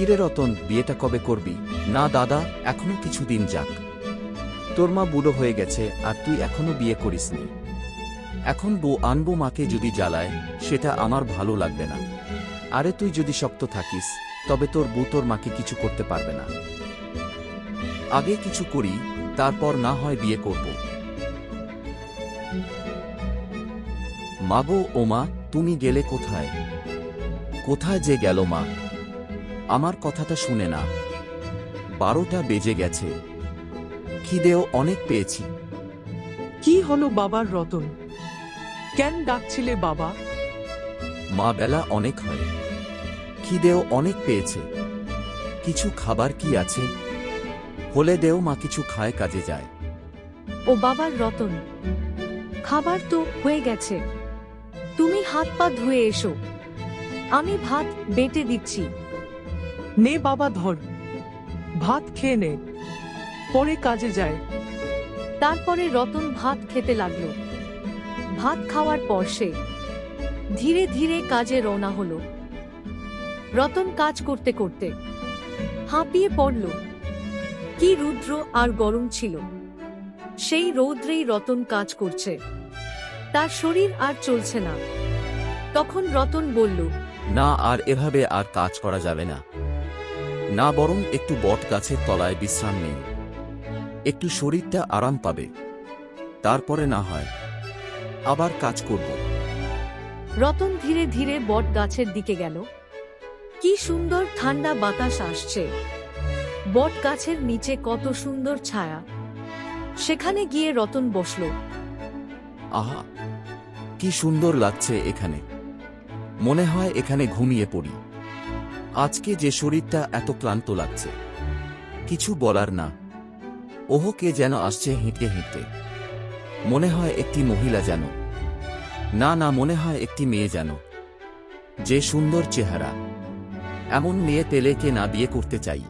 কিরে রতন বিয়েটা কবে করবি? না, দাদা, এখনও কিছুদিন যাক। তোর মা বুড়ো হয়ে গেছে আর তুই এখনও বিয়ে করিসনি। এখন বউ আনব মাকে যদি জ্বালায়, সেটা আমার ভালো লাগবে না। আরে তুই যদি শক্ত থাকিস, তবে তোর বউ তোর মাকে কিছু করতে পারবে না। আগে কিছু করি, তারপর না হয় বিয়ে করব। মাগো ও মা তুমি গেলে কোথায়? কোথায় যে গেল মা? আমার কথাটা শুনে না। বারোটা বেজে গেছে। খিদেও অনেক পেয়েছি। কি হলো বাবার রতন? কেন ডাকছিলে বাবা? মা বেলা অনেক হয়। খিদেও অনেক পেয়েছে। কিছু খাবার কি আছে? হলে দেও মা কিছু খায় কাজে যায়। ও বাবার রতন খাবার তো হয়ে গেছে। তুমি হাত পা ধুয়ে এসো। আমি ভাত বেটে দিচ্ছি। নে বাবা, ধর। ভাত খেয়ে নে। পরে কাজে যায়। তারপরে রতন ভাত খেতে লাগল। ভাত খাওয়ার পর সে ধীরে ধীরে কাজে রওনা হলো। রতন কাজ করতে করতে হাঁপিয়ে পড়ল। কি রুদ্র আর গরম ছিল। সেই রৌদ্রেই রতন কাজ করছে। তার শরীর আর চলছে না। তখন রতন বলল, না, আর এভাবে আর কাজ করা যাবে না। না বরং একটু বট গাছের তলায় বিশ্রাম নেই একটু শরীরটা আরাম পাবে। তারপরে না হয় আবার কাজ করব। রতন ধীরে ধীরে বট গাছের দিকে গেল। কি সুন্দর ঠান্ডা বাতাস আসছে। বট গাছের নিচে কত সুন্দর ছায়া। সেখানে গিয়ে রতন বসল। আহা কি সুন্দর লাগছে এখানে। মনে হয় এখানে ঘুমিয়ে পড়ি। আজকে যে শরীরটা এত ক্লান্ত লাগছে। কিছু বলার না। ওহ, কে যেন আসছে হেঁটে হেঁটে। মনে হয় একটি মহিলা যেন। না না, মনে হয় একটি মেয়ে যেন। যে সুন্দর চেহারা। এমন মেয়ে তেলেকে না বিয়ে করতে চাই।